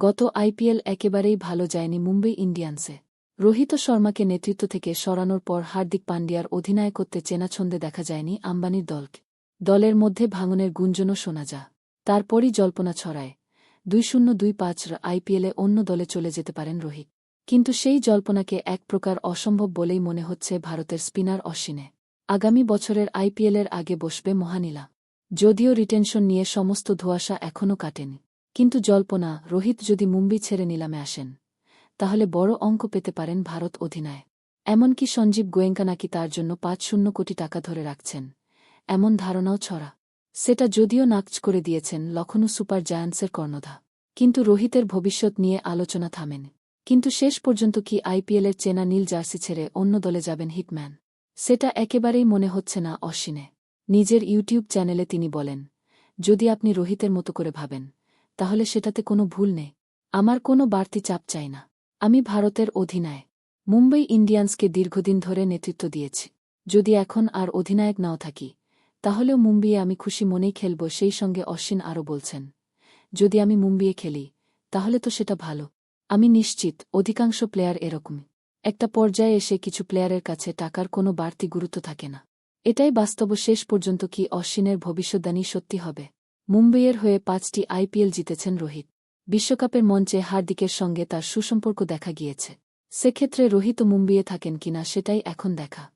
গত আইপিএল একেবারেই ভালো যায়নি মুম্বই ইন্ডিয়ান্সে। রোহিত শর্মাকে নেতৃত্ব থেকে সরানোর পর হার্দিক পান্ডিয়ার অধিনায়কত্বে চেনাছন্দে দেখা যায়নি আম্বানির দলকে দলের মধ্যে ভাঙনের গুঞ্জনও শোনা যা। তারপরই জল্পনা ছড়ায়। দুই শূন্য দুই পাঁচ আইপিএলে অন্য দলে চলে যেতে পারেন রোহিত। কিন্তু সেই জল্পনাকে এক প্রকার অসম্ভব বলেই মনে হচ্ছে ভারতের স্পিনার অশ্বিনে। আগামী বছরের আইপিএলের আগে বসবে মহানীলা। যদিও রিটেনশন নিয়ে সমস্ত ধোঁয়াশা এখনও কাটেনি। কিন্তু জল্পনা, রোহিত যদি মুম্বই ছেড়ে নিলামে আসেন, তাহলে বড় অঙ্ক পেতে পারেন ভারত অধিনায় এমনকি সঞ্জীব গোয়েঙ্কা নাকি তার জন্য পাঁচ শূন্য কোটি টাকা ধরে রাখছেন, এমন ধারণাও ছড়া। সেটা যদিও নাকচ করে দিয়েছেন লখনৌ সুপার জায়ান্টসের কর্ণধা। কিন্তু রোহিতের ভবিষ্যৎ নিয়ে আলোচনা থামেন। কিন্তু শেষ পর্যন্ত কি আইপিএলের চেনা নীল জার্সি ছেড়ে অন্য দলে যাবেন হিটম্যান? সেটা একেবারেই মনে হচ্ছে না অশ্বিনে। নিজের ইউটিউব চ্যানেলে তিনি বলেন, যদি আপনি রোহিতের মতো করে ভাবেন তাহলে সেটাতে কোনো ভুল নেই। আমার কোনো বাড়তি চাপ চাই না। আমি ভারতের অধিনায় মুম্বই ইন্ডিয়ান্সকে দীর্ঘদিন ধরে নেতৃত্ব দিয়েছি। যদি এখন আর অধিনায়ক নাও থাকি, তাহলেও মুম্বিয়ে আমি খুশি মনেই খেলব, সেই সঙ্গে অশ্বিন আরও বলছেন। যদি আমি মুম্বিয়ে খেলি, তাহলে তো সেটা ভালো। আমি নিশ্চিত, অধিকাংশ প্লেয়ার এরকমই। একটা পর্যায়ে এসে কিছু প্লেয়ারের কাছে টাকার কোনো বাড়তি গুরুত্ব থাকে না। এটাই বাস্তব শেষ পর্যন্ত কি অশ্বিনের ভবিষ্যদ্বাণী সত্যি হবে? মুম্বইয়ের হয়ে পাঁচটি আইপিএল জিতেছেন রোহিত। বিশ্বকাপের মঞ্চে হার্দিকের সঙ্গে তার সুসম্পর্ক দেখা গিয়েছে। সেক্ষেত্রে রোহিত মুম্বইয়ে থাকেন কিনা সেটাই এখন দেখা।